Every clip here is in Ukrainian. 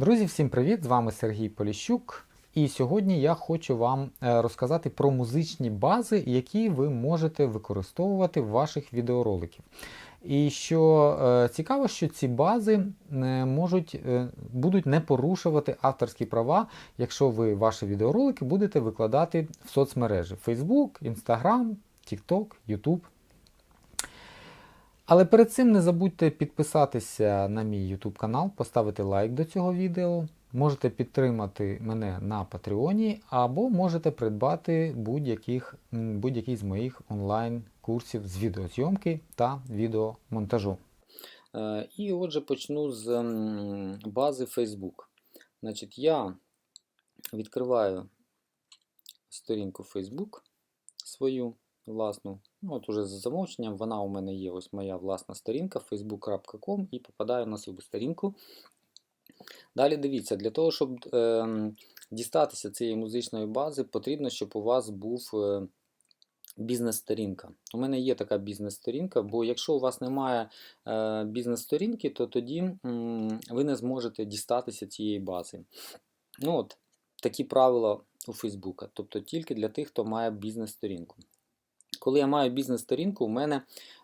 Друзі, всім привіт! З вами Сергій Поліщук. І сьогодні я хочу вам е, розказати про музичні бази, які ви можете використовувати в ваших відеороликів. І що е, цікаво, що ці бази е, можуть, будуть не порушувати авторські права, якщо ви ваші відеоролики будете викладати в соцмережі Facebook, Instagram, TikTok, YouTube. Але перед цим не забудьте підписатися на мій YouTube канал, поставити лайк до цього відео. Можете підтримати мене на Патреоні, або можете придбати будь-який з моїх онлайн-курсів з відеозйомки та відеомонтажу. Е, І отже, почну з бази Facebook. Значить, я відкриваю сторінку Facebook свою власну. Ну, от уже за замовченням, вона у мене є. Ось моя власна сторінка facebook.com і попадаю на свою сторінку. Далі дивіться, для того, щоб е, дістатися цієї музичної бази, потрібно, щоб у вас був е, бізнес-сторінка. У мене є така бізнес-сторінка, бо якщо у вас немає е, бізнес-сторінки, то тоді м, ви не зможете дістатися цієї бази. Ну от, Такі правила у Фейсбука, тобто тільки для тих, хто має бізнес-сторінку. Коли я маю бізнес-сторінку, у мене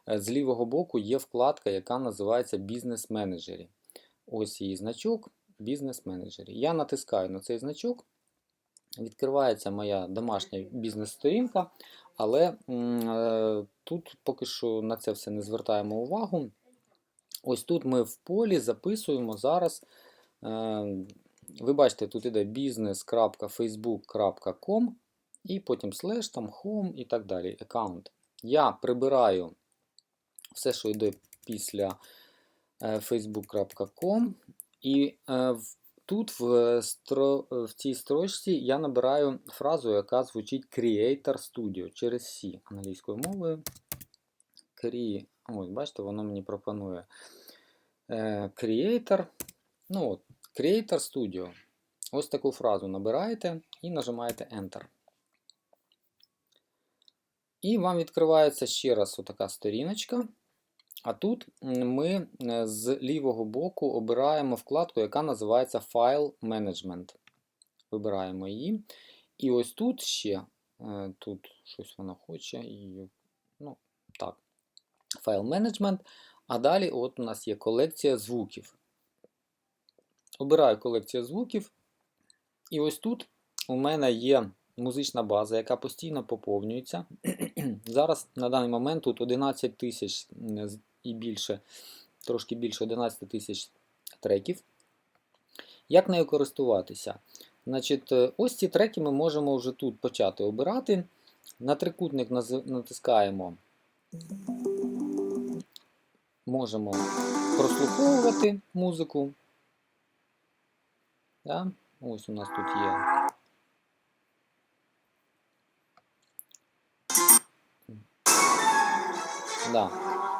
е, з лівого боку є вкладка, яка називається Бізнес-менеджері. Ось її значок бізнес-менеджері. Я натискаю на цей значок, відкривається моя домашня бізнес-сторінка, але е, тут поки що на це все не звертаємо увагу. Ось тут ми в полі записуємо зараз. Е, ви бачите, тут іде business.facebook.com і потім слеш, там home і так далі. Аккаунт. Я прибираю все, що йде після е, facebook.com. І е, тут в, стро, в цій строчці я набираю фразу, яка звучить Creator Studio через C англійською мовою. Cre... Ось, бачите, воно мені пропонує е, Creator. Ну от, Creator Studio. Ось таку фразу набираєте і нажимаєте Enter. І вам відкривається ще раз отака сторіночка. А тут ми з лівого боку обираємо вкладку, яка називається File Management. Вибираємо її. І ось тут ще, е, тут щось вона хоче, ну, так, File Management. А далі от у нас є колекція звуків. Обираю колекцію звуків. І ось тут у мене є музична база, яка постійно поповнюється. Зараз на даний момент тут 11 тисяч і більше, трошки більше 11 тисяч треків. Як нею користуватися? Значить, е, ось ці треки ми можемо вже тут почати обирати. На трикутник натискаємо. Можемо прослуховувати музику. Да? Ось у нас тут є. Да.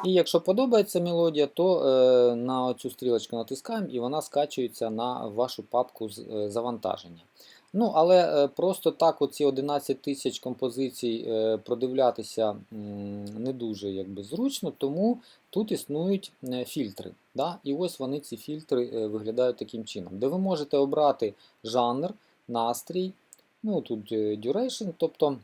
І якщо подобається мелодія, то е, на цю стрілочку натискаємо і вона скачується на вашу папку з е, завантаження. Ну, але е, просто так оці 11 тисяч композицій е, продивлятися м, не дуже якби, зручно, тому тут існують е, фільтри. Да? І ось вони ці фільтри е, виглядають таким чином, де ви можете обрати жанр, настрій, ну тут е, duration, тобто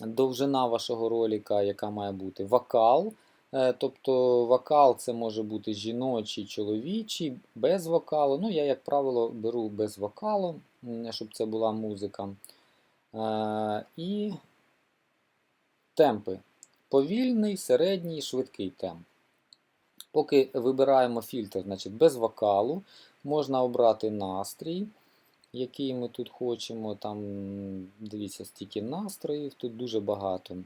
довжина вашого ролика, яка має бути, вокал. Е, Тобто вокал це може бути жіночий, чоловічий, без вокалу. Ну, я, як правило, беру без вокалу, щоб це була музика. Е, І темпи. Повільний, середній, швидкий темп. Поки вибираємо фільтр, значить без вокалу, можна обрати настрій, який ми тут хочемо. Там, дивіться, стільки настроїв, тут дуже багато. Е,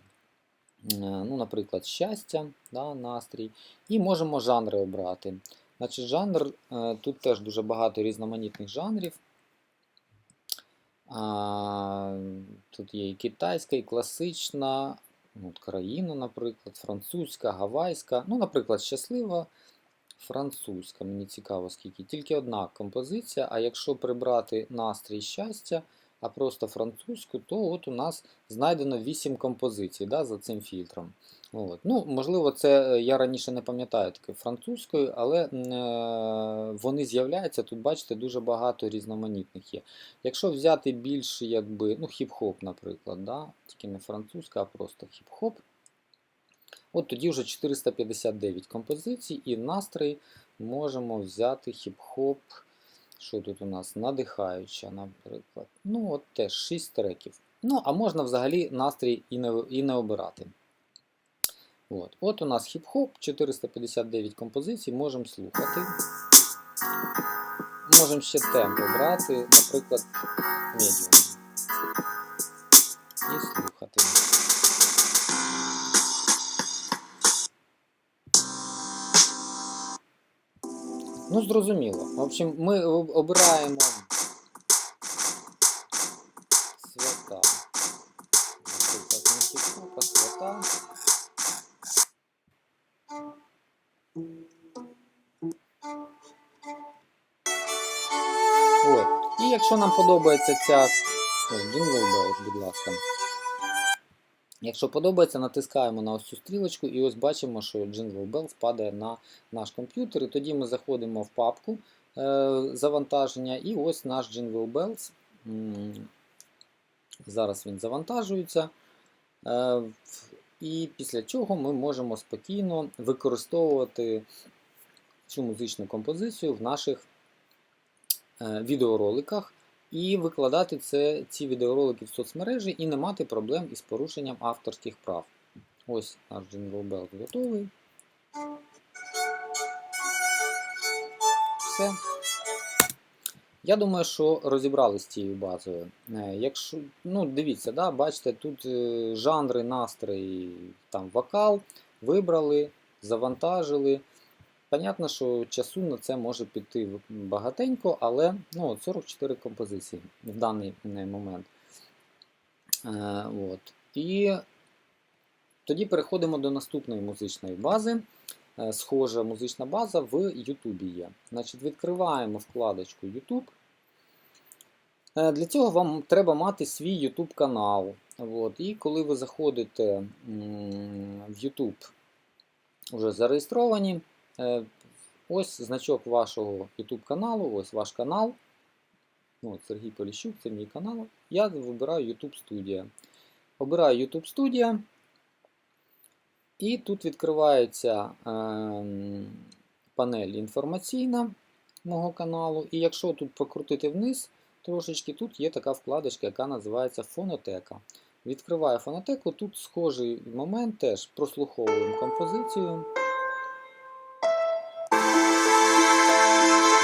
Ну, наприклад, щастя, да, настрій. І можемо жанри обрати. Значить, жанр, е, тут теж дуже багато різноманітних жанрів. Тут є і китайська, і класична, ну, от країна, наприклад, французька, гавайська. Ну, наприклад, щаслива французька. Мені цікаво, скільки. Тільки одна композиція, а якщо прибрати настрій щастя, а просто французьку, то от у нас знайдено 8 композицій да, за цим фільтром. От. Ну, Можливо, це е, я раніше не пам'ятаю таке французькою, але е, вони з'являються. Тут, бачите, дуже багато різноманітних є. Якщо взяти більш якби, ну, хіп-хоп, наприклад, да? тільки не французька, а просто хіп-хоп, от тоді вже 459 композицій, і настрій можемо взяти хіп-хоп. Що тут у нас? Надихаюча, наприклад. Ну, от теж 6 треків. Ну, а можна взагалі настрій і не, і не обирати. От. От у нас хіп-хоп, 459 композицій, можемо слухати. Можемо ще темп обрати, наприклад, медіум. І слухати. Ну, зрозуміло. В общем, ми обираємо свята. Наприклад, не хіп-хоп, а свята. От. І якщо нам подобається ця Ой, Jingle будь ласка. Якщо подобається, натискаємо на ось цю стрілочку і ось бачимо, що Jingle Bells падає на наш комп'ютер. І тоді ми заходимо в папку е, завантаження, і ось наш Jingle Bells. Зараз він завантажується. Е, І після чого ми можемо спокійно використовувати цю музичну композицію в наших е, відеороликах і викладати це, ці відеоролики в соцмережі і не мати проблем із порушенням авторських прав. Ось наш Jingle Bell готовий. Все. Я думаю, що розібрались з цією базою. Е, Якщо, ну, дивіться, да, бачите, тут е, жанри, настрої, там вокал, вибрали, завантажили. Понятно, що часу на це може піти багатенько, але ну, 44 композиції в даний момент. Е, от. І тоді переходимо до наступної музичної бази. Е, Схожа музична база в YouTube є. Значить, відкриваємо вкладочку YouTube. Е, Для цього вам треба мати свій YouTube канал. От. І коли ви заходите в YouTube, вже зареєстровані, ось значок вашого YouTube каналу, ось ваш канал. Ну, Сергій Поліщук, це мій канал. Я вибираю YouTube Studio. Обираю YouTube Studio. І тут відкривається ем, панель інформаційна мого каналу. І якщо тут покрутити вниз трошечки, тут є така вкладочка, яка називається фонотека. Відкриваю фонотеку, тут схожий момент теж прослуховуємо композицію.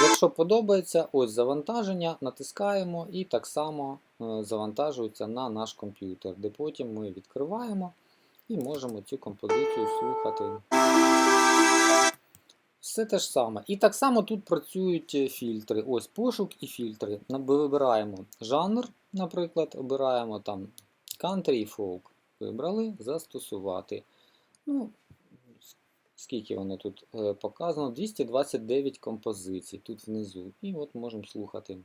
Якщо подобається, ось завантаження, натискаємо і так само е, завантажується на наш комп'ютер, де потім ми відкриваємо і можемо цю композицію слухати. Все те ж саме. І так само тут працюють е, фільтри. Ось пошук і фільтри. Вибираємо жанр, наприклад, обираємо там country folk. Вибрали застосувати. Ну, скільки воно тут е, показано? 229 композицій тут внизу. І от можемо слухати.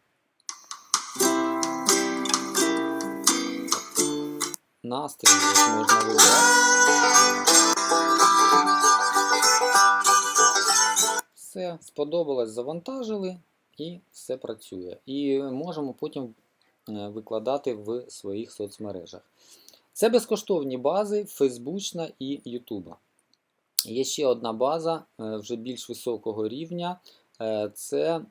Настрій можна вибрати. Все, сподобалось, завантажили і все працює. І можемо потім е, викладати в своїх соцмережах. Це безкоштовні бази Фейсбучна і Ютуба. Є ще одна база е, вже більш високого рівня. Е, Це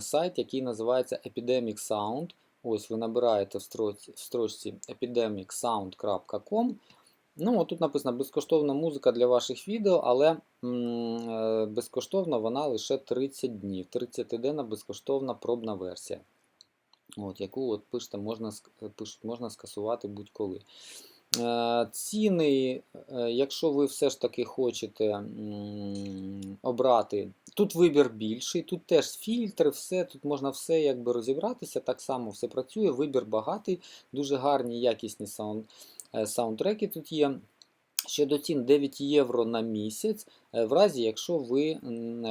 сайт, який називається Epidemic Sound. Ось ви набираєте в строчці, epidemicsound.com. Ну, тут написано безкоштовна музика для ваших відео, але е, безкоштовна вона лише 30 днів. 30-денна безкоштовна пробна версія. От, яку от пишете, можна, пишуть, можна скасувати будь-коли. Е, Ціни, е, якщо ви все ж таки хочете обрати, тут вибір більший, тут теж фільтри, все, тут можна все якби розібратися, так само все працює, вибір багатий, дуже гарні якісні саунд, е, саундтреки тут є. Щодо цін 9 євро на місяць, в разі, якщо ви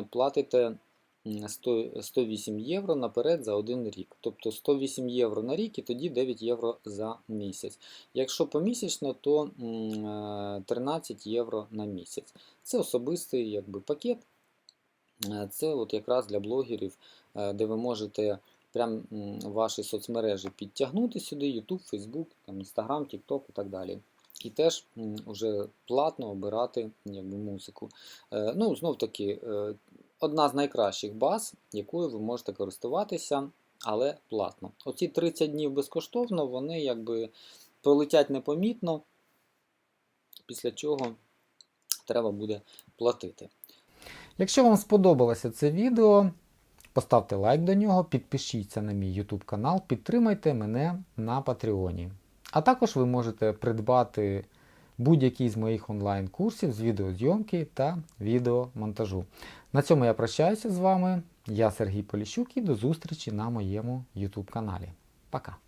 платите м, 100, 108 євро наперед за один рік. Тобто 108 євро на рік і тоді 9 євро за місяць. Якщо помісячно, то е, 13 євро на місяць. Це особистий якби, пакет. Е, Це от якраз для блогерів, е, де ви можете прям ваші соцмережі підтягнути сюди, YouTube, Facebook, Instagram, TikTok і так далі. І теж м, уже платно обирати якби, музику. Е, Ну, знов таки, е, одна з найкращих баз, якою ви можете користуватися, але платно. Оці 30 днів безкоштовно, вони якби пролетять непомітно, після чого треба буде платити. Якщо вам сподобалося це відео, поставте лайк до нього, підпишіться на мій YouTube канал, підтримайте мене на Патреоні. А також ви можете придбати будь-який з моїх онлайн-курсів з відеозйомки та відеомонтажу. На цьому я прощаюся з вами. Я Сергій Поліщук і до зустрічі на моєму YouTube каналі. Пока!